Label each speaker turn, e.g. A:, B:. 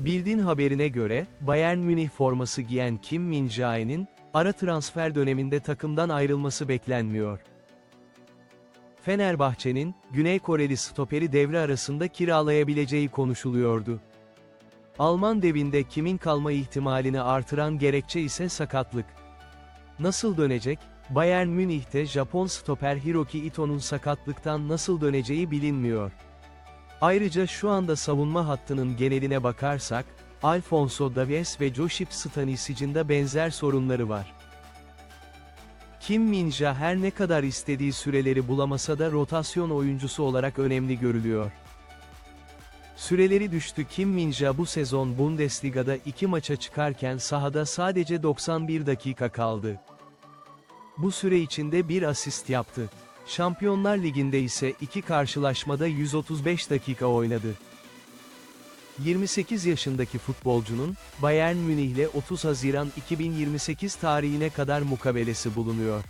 A: Bildiğin haberine göre, Bayern Münih forması giyen Kim Min-jae'nin, ara transfer döneminde takımdan ayrılması beklenmiyor. Fenerbahçe'nin, Güney Koreli stoperi devre arasında kiralayabileceği konuşuluyordu. Alman devinde kimin kalma ihtimalini artıran gerekçe ise sakatlık. Nasıl dönecek? Bayern Münih'te Japon stoper Hiroki Ito'nun sakatlıktan nasıl döneceği bilinmiyor. Ayrıca şu anda savunma hattının geneline bakarsak, Alfonso Davies ve Josip Stanisic'in de benzer sorunları var. Kim Minja her ne kadar istediği süreleri bulamasa da rotasyon oyuncusu olarak önemli görülüyor. Süreleri düştü Kim Minja bu sezon Bundesliga'da iki maça çıkarken sahada sadece 91 dakika kaldı. Bu süre içinde bir asist yaptı. Şampiyonlar Ligi'nde ise iki karşılaşmada 135 dakika oynadı. 28 yaşındaki futbolcunun, Bayern Münih'le 30 Haziran 2028 tarihine kadar mukabelesi bulunuyor.